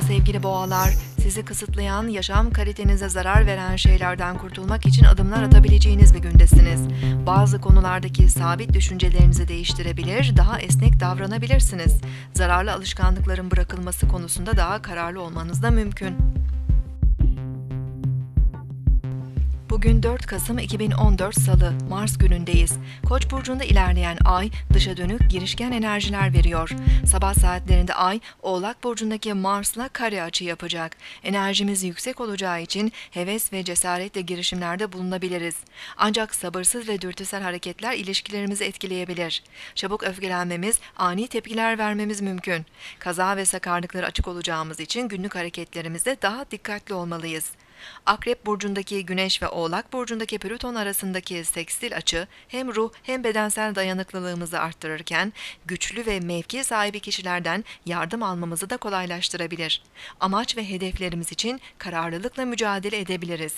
Sevgili boğalar. Sizi kısıtlayan, yaşam kalitenize zarar veren şeylerden kurtulmak için adımlar atabileceğiniz bir gündesiniz. Bazı konulardaki sabit düşüncelerinizi değiştirebilir, daha esnek davranabilirsiniz. Zararlı alışkanlıkların bırakılması konusunda daha kararlı olmanız da mümkün. Bugün 4 Kasım 2014 Salı, Mars günündeyiz. Koç burcunda ilerleyen ay dışa dönük girişken enerjiler veriyor. Sabah saatlerinde ay Oğlak burcundaki Mars'la kare açı yapacak. Enerjimiz yüksek olacağı için heves ve cesaretle girişimlerde bulunabiliriz. Ancak sabırsız ve dürtüsel hareketler ilişkilerimizi etkileyebilir. Çabuk öfkelenmemiz, ani tepkiler vermemiz mümkün. Kaza ve sakarlıkları açık olacağımız için günlük hareketlerimizde daha dikkatli olmalıyız. Akrep burcundaki Güneş ve Oğlak burcundaki Plüton arasındaki sekstil açı hem ruh hem bedensel dayanıklılığımızı arttırırken güçlü ve mevki sahibi kişilerden yardım almamızı da kolaylaştırabilir. Amaç ve hedeflerimiz için kararlılıkla mücadele edebiliriz.